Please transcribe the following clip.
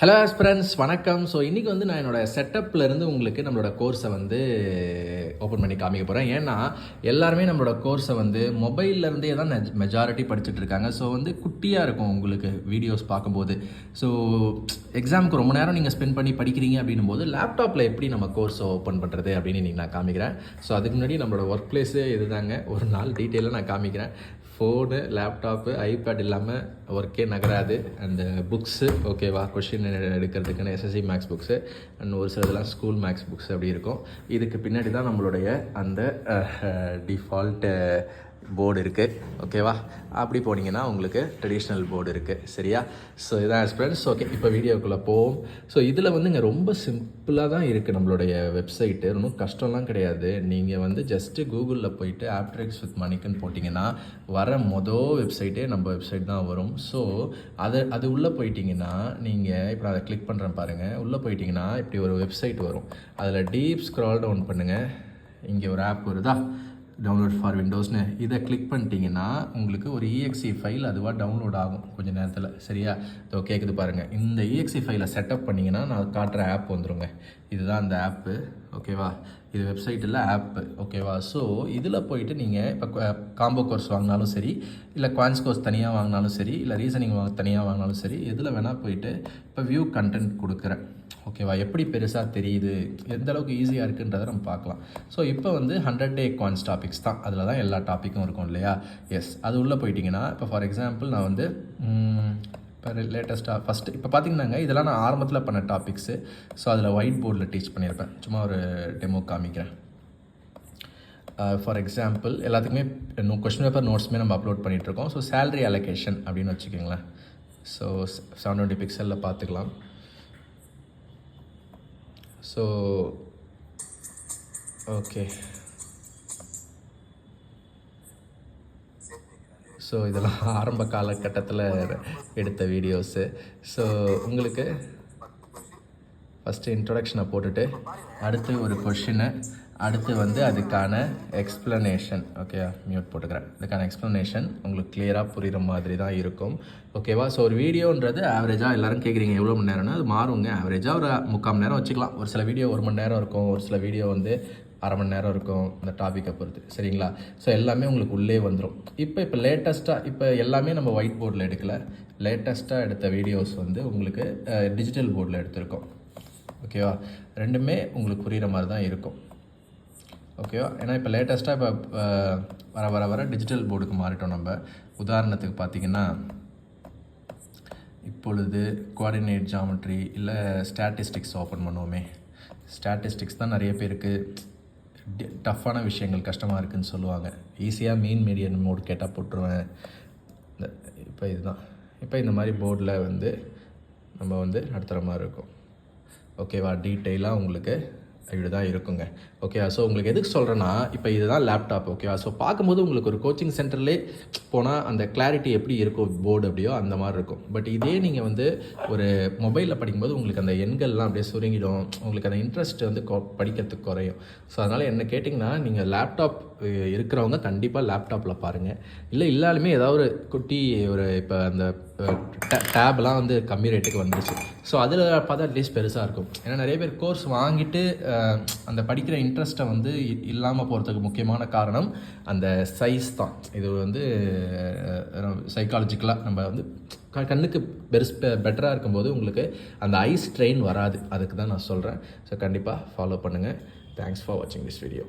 Hello friends வணக்கம். So இன்றைக்கி வந்து நான் என்னோட செட்டப்ல இருந்து உங்களுக்கு நம்மளோட கோர்ஸை வந்து ஓப்பன் பண்ணி காமிக்க போகிறேன் ஏன்னா எல்லாருமே நம்மளோட கோர்ஸை வந்து மொபைல்லேருந்தே தான் மெஜாரிட்டி படிச்சுட்டு இருக்காங்க. ஸோ வந்து குட்டியாக இருக்கும் உங்களுக்கு வீடியோஸ் பார்க்கும்போது. ஸோ எக்ஸாமுக்கு ரொம்ப நேரம் நீங்கள் ஸ்பெண்ட் பண்ணி படிக்கிறீங்க அப்படின்னும் போது லேப்டாப்பில் எப்படி நம்ம கோர்ஸை ஓப்பன் பண்ணுறது அப்படின்னு இன்றைக்கி நான் காமிக்கிறேன். ஸோ அதுக்கு முன்னாடி நம்மளோட ஒர்க் பிளேஸே இதுதாங்க. ஒரு நாள் டீட்டெயிலாக நான் காமிக்கிறேன். ஃபோனு லேப்டாப்பு ஐபேட் இல்லாமல் ஒர்க்கே நகராது. அந்த புக்ஸு ஓகேவா கொஷின் எடுக்கிறதுக்குன்னு எஸ்எஸ்சி மேக்ஸ் புக்ஸு அண்ட் ஒரு சிலதெல்லாம் ஸ்கூல் மேக்ஸ் புக்ஸ் அப்படி இருக்கும். இதுக்கு பின்னாடி தான் நம்மளுடைய அந்த uh, டிஃபால்ட்டு போர்டு இருக்குது ஓகேவா அப்படி போனீங்கன்னா உங்களுக்கு ட்ரெடிஷ்னல் போர்டு இருக்குது சரியா? ஸோ இதான் ஃப்ரெண்ட்ஸ் ஓகே இப்போ வீடியோக்குள்ளே போவோம். ஸோ இதில் வந்து இங்கே ரொம்ப சிம்பிளாக தான் இருக்குது நம்மளுடைய வெப்சைட்டு ஒன்றும் கஷ்டம்லாம் கிடையாது. நீங்கள் வந்து ஜஸ்ட்டு கூகுளில் போயிட்டு ஆப்ட்ரிக்ஸ் வித் மணிக்குன்னு போட்டிங்கன்னா வர மொதல் வெப்சைட்டே நம்ம வெப்சைட் தான் வரும். ஸோ அதை அது உள்ளே போயிட்டிங்கன்னா நீங்கள் இப்போ அதை கிளிக் பண்ணுறேன் பாருங்கள் உள்ளே போயிட்டிங்கன்னா இப்படி ஒரு வெப்சைட் வரும். அதில் டீப் ஸ்க்ரால் டவுன் பண்ணுங்கள் இங்கே ஒரு ஆப் வருதா? டவுன்லோட் ஃபார் விண்டோஸ்னு இதை கிளிக் பண்ணிட்டீங்கன்னா உங்களுக்கு ஒரு இஎக்ஸி ஃபைல் அதுவாக டவுன்லோட் ஆகும் கொஞ்சம் நேரத்தில். சரியா? இதோ கேட்குது பாருங்கள் இந்த இஎக்ஸி ஃபைலை செட்டப் பண்ணிங்கன்னா நான் காட்டுற ஆப் வந்துருங்க. இதுதான் அந்த ஆப்பு ஓகேவா இது வெப்சைட் இல்லை ஆப்பு ஓகேவா ஸோ இதில் போயிட்டு நீங்கள் இப்போ காம்போ கோர்ஸ் வாங்கினாலும் சரி இல்லை குவான்ஸ் கோர்ஸ் தனியாக வாங்கினாலும் சரி இல்லை ரீசனிங் வாங்க தனியாக வாங்கினாலும் சரி எதில் வேணால் போயிட்டு இப்போ வியூ கண்டென்ட் கொடுக்குறேன். ஓகேவா எப்படி பெருசாக தெரியுது? எந்த அளவுக்கு ஈஸியாக இருக்குன்றதை நம்ம பார்க்கலாம். ஸோ இப்போ வந்து ஹண்ட்ரட் டே குவான்ஸ் டாபிக்ஸ் தான். அதில் தான் எல்லா டாப்பிக்கும் இருக்கும் இல்லையா? எஸ் அது உள்ளே போயிட்டிங்கன்னா இப்போ ஃபார் எக்ஸாம்பிள் நான் வந்து லேட்டஸ்ட்டாக ஃபஸ்ட்டு இப்போ பார்த்தீங்கன்னாங்க இதெல்லாம் நான் ஆரம்பத்தில் பண்ண டாபிக்ஸு ஸோ அதில் ஒயிட் போர்டில் டீச் பண்ணியிருப்பேன் சும்மா ஒரு டெமோ காமிக்கிறேன். ஃபார் எக்ஸாம்பிள் எல்லாத்துக்குமே நோ கொஷின் பேப்பர் நோட்ஸுமே நம்ம அப்லோட் பண்ணிகிட்ருக்கோம் ஸோ சேலரி அலோகேஷன் அப்படின்னு வச்சுக்கோங்களேன். ஸோ செவன் டுவெண்ட்டி பிக்சலில் பார்த்துக்கலாம் ஸோ ஓகே ஸோ இதெல்லாம் ஆரம்ப காலகட்டத்தில் எடுத்த வீடியோஸு ஸோ உங்களுக்கு ஃபஸ்ட்டு இன்ட்ரொடக்ஷனை போட்டுட்டு அடுத்து ஒரு கொஷினை அடுத்து வந்து அதுக்கான எக்ஸ்ப்ளனேஷன் ஓகே மியூட் போட்டுக்கிறேன். இதுக்கான எக்ஸ்ப்ளனேஷன் உங்களுக்கு கிளியராக புரிகிற மாதிரி தான் இருக்கும். ஓகேவா ஸோ ஒரு வீடியோன்றது ஆவரேஜாக எல்லோரும் கேட்குறீங்க எவ்வளோ மணி நேரம்னா? அது மாறுங்க. ஆவரேஜாக ஒரு முக்கால் மணி நேரம் வச்சுக்கலாம். ஒரு சில வீடியோ ஒரு மணி நேரம் இருக்கும். ஒரு சில வீடியோ வந்து அரை மணி நேரம் இருக்கும். அந்த டாப்பிக்கை பொறுத்து. சரிங்களா? ஸோ எல்லாமே உங்களுக்கு உள்ளே வந்துடும் இப்போ இப்போ லேட்டஸ்ட்டாக இப்போ எல்லாமே நம்ம ஒயிட் போர்டில் எடுக்கல. லேட்டஸ்ட்டாக எடுத்த வீடியோஸ் வந்து உங்களுக்கு டிஜிட்டல் போர்டில் எடுத்திருக்கோம். ஓகேவா ரெண்டுமே உங்களுக்கு புரிகிற மாதிரி தான் இருக்கும் ஓகேவா ஏன்னா இப்போ லேட்டஸ்ட்டாக இப்போ வர வர வர டிஜிட்டல் போர்டுக்கு மாறிட்டோம் நம்ம. உதாரணத்துக்கு பார்த்திங்கன்னா இப்பொழுது கோஆர்டினேட் ஜாமெட்ரி இல்லை ஸ்டாட்டிஸ்டிக்ஸ் ஓப்பன் பண்ணுவோமே. ஸ்டாட்டிஸ்டிக்ஸ் தான் நிறைய பேருக்கு டஃப்பான விஷயங்கள் கஷ்டமாக இருக்குதுன்னு சொல்லுவாங்க. ஈஸியாக மீன் மீடியன் மோட் கேட்டால் போட்டுருவேன். இந்த இப்போ இதுதான். இப்போ இந்த மாதிரி போர்டில் வந்து நம்ம வந்து நடத்துகிற மாதிரி இருக்கும். ஓகேவா டீட்டெயிலாக உங்களுக்கு இப்படி தான் இருக்குங்க. ஓகேவா ஸோ உங்களுக்கு எதுக்கு சொல்கிறேன்னா இப்போ இதுதான் லேப்டாப் ஓகேவா? ஸோ பார்க்கும்போது உங்களுக்கு ஒரு கோச்சிங் சென்டர்லேயே போனால் அந்த கிளாரிட்டி எப்படி இருக்கும் போர்டு அப்படியோ அந்த மாதிரி இருக்கும். பட் இதே நீங்கள் வந்து ஒரு மொபைலில் படிக்கும்போது உங்களுக்கு அந்த எண்கள்லாம் அப்படியே சுருங்கிடும். உங்களுக்கு அந்த இன்ட்ரெஸ்ட் வந்து படிக்கிறதுக்கு குறையும். ஸோ அதனால் என்ன கேட்டிங்கன்னா நீங்கள் லேப்டாப் இருக்கிறவங்க கண்டிப்பாக லேப்டாப்பில் பாருங்கள் இல்லை இல்லாலுமே ஏதாவது ஒரு குட்டி ஒரு இப்போ அந்த டேப்லாம் வந்து கம்மி ரேட்டுக்கு வந்துச்சு ஸோ அதில் பார்த்தா அட்லீஸ்ட் பெருசாக இருக்கும். ஏன்னா நிறைய பேர் கோர்ஸ் வாங்கிட்டு அந்த படிக்கிற இன்ட்ரெஸ்ட்டை வந்து இல்லாமல் போகிறதுக்கு முக்கியமான காரணம் அந்த சைஸ் தான். இது வந்து சைக்காலஜிக்கலாக நம்ம வந்து கண்ணுக்கு பெருஸ் பெட்டராக இருக்கும்போது உங்களுக்கு அந்த ஐஸ் ட்ரெயின் வராது. அதுக்கு தான் நான் சொல்கிறேன் ஸோ கண்டிப்பாக ஃபாலோ பண்ணுங்கள் தேங்க்ஸ் ஃபார் வாட்சிங் திஸ் வீடியோ